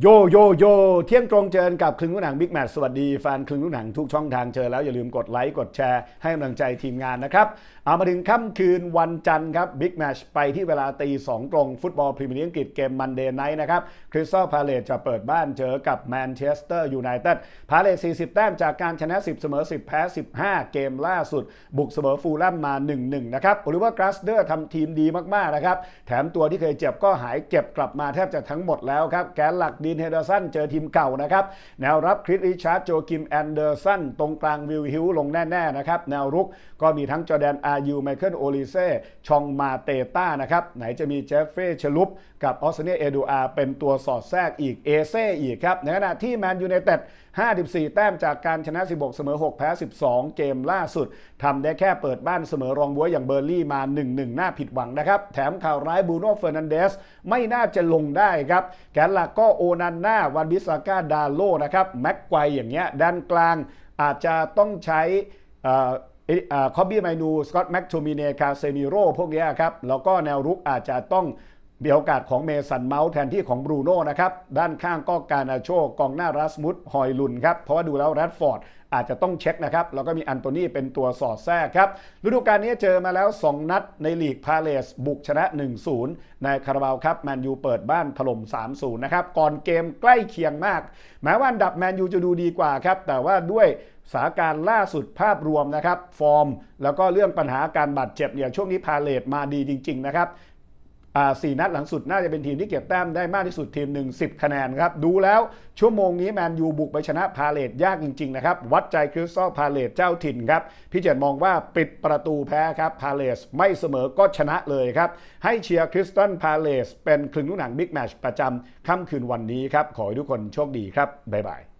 โยโยโยเที่ยงตรงเจอกับคลึงลูกหนังบิ๊กแมทสวัสดีแฟนคลึงลูกหนังทุกช่องทางเจอแล้ว อย่าลืมกดไลค์กดแชร์ให้กำลังใจทีมงานนะครับ เอามาถึงค่ำคืนวันจันทร์ครับบิ๊กแมชไปที่เวลาตีสองตรง ฟุตบอลพรีเมียร์ลีกอังกฤษเกมมันเดย์ไนท์นะครับคริสตัลพาเลตจะเปิดบ้านเจอกับแมนเชสเตอร์ยูไนเต็ดพาเลต40 แต้มจากการชนะ 10 เสมอ 10 แพ้ 15 เกมล่าสุด บุกเสมอฟูลแลมมา 1-1 นะครับหรือว่ากราสเดอร์ทำทีมดีมากๆนะครับแถมตัวที่เคยเจ็บก็หายเก็บกลับมาแทบจะทั้งหมดแล้วครับแกนหลักดีนเฮเดอร์สันเจอทีมเก่านะครับแนวรับคริสริชาร์ดโจกิมแอนเดอร์สันตรงกลางวิลฮิลลงแน่ๆนะครับแนวรุกก็มีทั้งจอแดนอายูไมเคิลโอลิเซ่ชองมาเตต้านะครับไหนจะมีเจฟเฟ่ชลุปกับออสเนียเอดูอาเป็นตัวสอดแทรกอีกเอเซ่อีกครับในขณะที่แมนยูไนเต็ด54 แต้มจากการชนะ 16 เสมอ 6 แพ้ 12 เกมล่าสุดทำได้แค่เปิดบ้านเสมอรองบัวอย่างเบอร์ลี่มา 1-1น่าผิดหวังนะครับ แถมข่าวร้ายบูโน่เฟอร์นันเดสไม่น่าจะลงได้ครับ แกนหลักก็โอนันนาวันบิสาก้าดาโลนะครับแม็กไกวอย่างเงี้ยด้านกลางอาจจะต้องใช้คอบบี้ไมนูสกอตแม็กโทมิเนคาเซมิโรพวกเนี้ยครับแล้วก็แนวรุกอาจจะต้อง มีโอกาสของเมสันเมาส์แทนที่ของบรูโน่นะครับ ด้านข้างก็การนาโชกองหน้ารัสมุดฮอยลุนครับ เพราะว่าดูแล้วแรดฟอร์ดอาจจะต้องเช็คนะครับ แล้วก็มีอันโตนีเป็นตัวสอดแทรกครับ ฤดูกาลนี้เจอมาแล้ว 2 นัดในลีกพาเลสบุกชนะ 1-0 ในคาราบาวครับแมนยูเปิดบ้านถล่ม 3-0 นะครับ ก่อนเกมใกล้เคียงมาก แม้ว่าอันดับแมนยูจะดูดีกว่าครับ แต่ว่าด้วยสถานการณ์ล่าสุดภาพรวมนะครับ ฟอร์ม แล้วก็เรื่องปัญหาการบาดเจ็บเนี่ยช่วงนี้พาเลตมาดีจริง ๆ นะครับ สี่นัดหลังสุดน่าจะเป็นทีมที่เก็บแต้มได้มากที่สุดทีมหนึ่ง10คะแนนครับ ดูแล้วชั่วโมงนี้แมนยูบุกไปชนะพาเลตยากจริงๆนะครับ วัดใจคริสตัลพาเลตเจ้าถิ่นครับ พี่เจตมองว่าปิดประตูแพ้ครับพาเลสไม่เสมอก็ชนะเลยครับ ให้เชียร์คริสตัลพาเลสเป็นคลึงลูกหนังบิ๊กแมชประจำค่ำคืนวันนี้ครับ ขอให้ทุกคนโชคดีครับบ๊ายบาย